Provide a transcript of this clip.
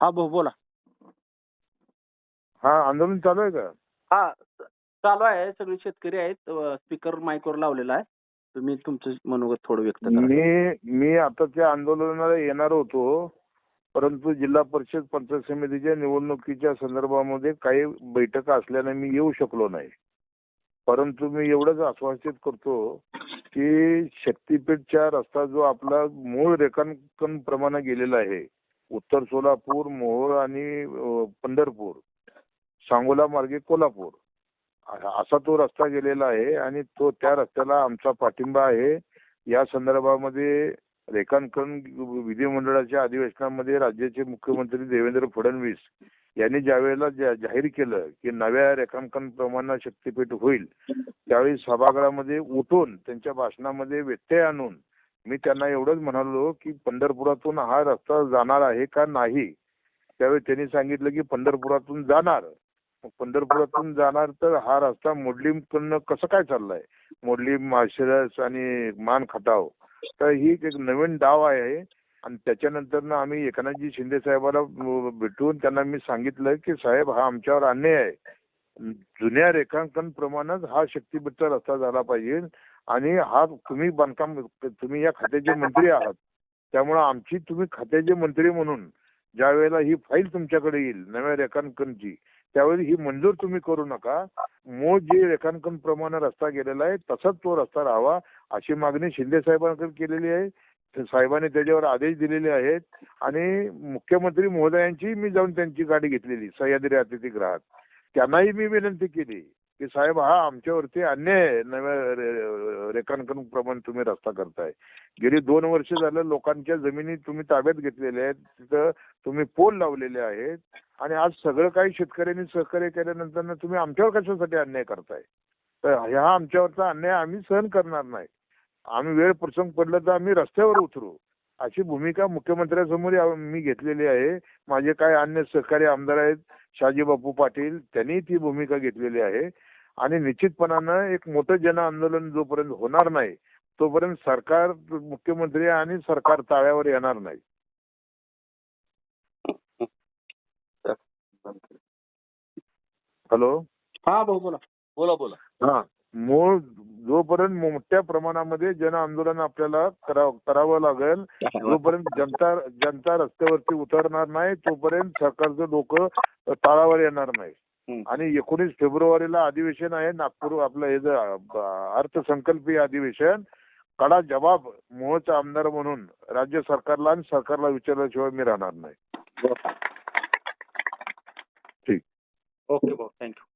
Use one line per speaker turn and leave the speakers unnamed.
हा भाऊ बोला.
हा आंदोलन चालू आहे का?
हा चालू आहे. सगळे शेतकरी आहेत. स्पीकर माईकवर लावलेला आहे. तुम्ही तुमचं मनोगत थोडं व्यक्त
मी मी आता त्या आंदोलनाला येणार होतो. परंतु जिल्हा परिषद पंचायत समितीच्या निवडणुकीच्या संदर्भामध्ये काही बैठका असल्याने मी येऊ शकलो नाही. परंतु मी एवढंच आश्वासित करतो की शक्तीपीठच्या रस्ता जो आपला मूळ रेखांकन प्रमाणे गेलेला आहे उत्तर सोलापूर मोहोळ आणि पंढरपूर सांगोला मार्गे कोल्हापूर. असा तो रस्ता गेलेला आहे आणि तो त्या रस्त्याला आमचा पाठिंबा आहे. या संदर्भामध्ये रेखांकन विधिमंडळाच्या अधिवेशनामध्ये राज्याचे मुख्यमंत्री देवेंद्र फडणवीस यांनी ज्यावेळेला जाहीर केलं की नव्या रेखांकन प्रमाणात शक्तीपीठ होईल त्यावेळी सभागृहामध्ये उठून त्यांच्या भाषणामध्ये व्यत्यय आणून मी त्यांना एवढंच म्हणालो की पंढरपुरातून हा रस्ता जाणार आहे का नाही? त्यावेळी त्यांनी सांगितलं की पंढरपुरातून जाणार. पंढरपुरातून जाणार तर हा रस्ता मोडलीकडनं कसं काय चाललाय? मोडली माशिरस आणि मान खटाव तर ही एक नवीन डाव आहे. आणि त्याच्यानंतर आम्ही एकनाथजी शिंदे साहेबाला भेटून त्यांना मी सांगितलं की साहेब हा आमच्यावर अन्याय आहे. जुन्या रेखांकन प्रमाणेच हा शक्तीपीठचा रस्ता झाला पाहिजे आणि हा तुम्ही बांधकाम तुम्ही या खात्याचे मंत्री आहात. त्यामुळे आमची तुम्ही खात्याचे मंत्री म्हणून ज्या वेळेला ही फाईल तुमच्याकडे येईल नव्या रेखांकनची त्यावेळी ही मंजूर तुम्ही करू नका. मूळ जे रेखांकन प्रमाणे रस्ता गेलेला आहे तसाच तो रस्ता राहावा अशी मागणी शिंदे साहेबांकडे केलेली आहे. साहेबांनी त्याच्यावर आदेश दिलेले आहेत आणि मुख्यमंत्री महोदयांची मी जाऊन त्यांची गाडी घेतलेली सह्याद्री अतिथीगृहात. त्यांनाही मी विनंती केली की साहेब हा आमच्यावरती अन्याय नव्या रेखांकन प्रमाणे तुम्ही रस्ता करताय. गेली दोन वर्ष झालं लोकांच्या जमिनी तुम्ही ताब्यात घेतलेल्या आहेत. तिथं तुम्ही पोल लावलेले आहेत. आणि आज सगळं काही शेतकऱ्यांनी सहकार्य केल्यानंतर तुम्ही आमच्यावर कशासाठी अन्याय करताय? तर ह्या आमच्यावरचा अन्याय आम्ही सहन करणार नाही. आम्ही वेळ प्रसंग पडला तर आम्ही रस्त्यावर उतरू. अशी भूमिका मुख्यमंत्र्यांसमोर मी घेतलेली आहे. माझे काय अन्य सहकारी आमदार आहेत. शहाजी बापू पाटील त्यांनी ती भूमिका घेतलेली आहे. आणि निश्चितपणानं एक मोठं जन आंदोलन जोपर्यंत होणार नाही तोपर्यंत सरकार मुख्यमंत्री आणि सरकार ताळ्यावर येणार नाही. हॅलो?
हा भाऊ बोला.
बोला बोला.
हा मूळ जोपर्यंत मोठ्या प्रमाणामध्ये जन आंदोलन आपल्याला करावं करावं लागेल जोपर्यंत जनता जनता रस्त्यावरती उतरणार नाही तोपर्यंत सरकारचं डोकं ताळावर येणार नाही. आणि एकोणीस फेब्रुवारीला अधिवेशन आहे नागपूर आपलं हे जे, अर्थसंकल्पीय अधिवेशन कडा जबाब मोहचा आमदार म्हणून राज्य सरकारला आणि सरकारला विचारल्याशिवाय मी राहणार नाही.
ओके भाऊ थँक्यू.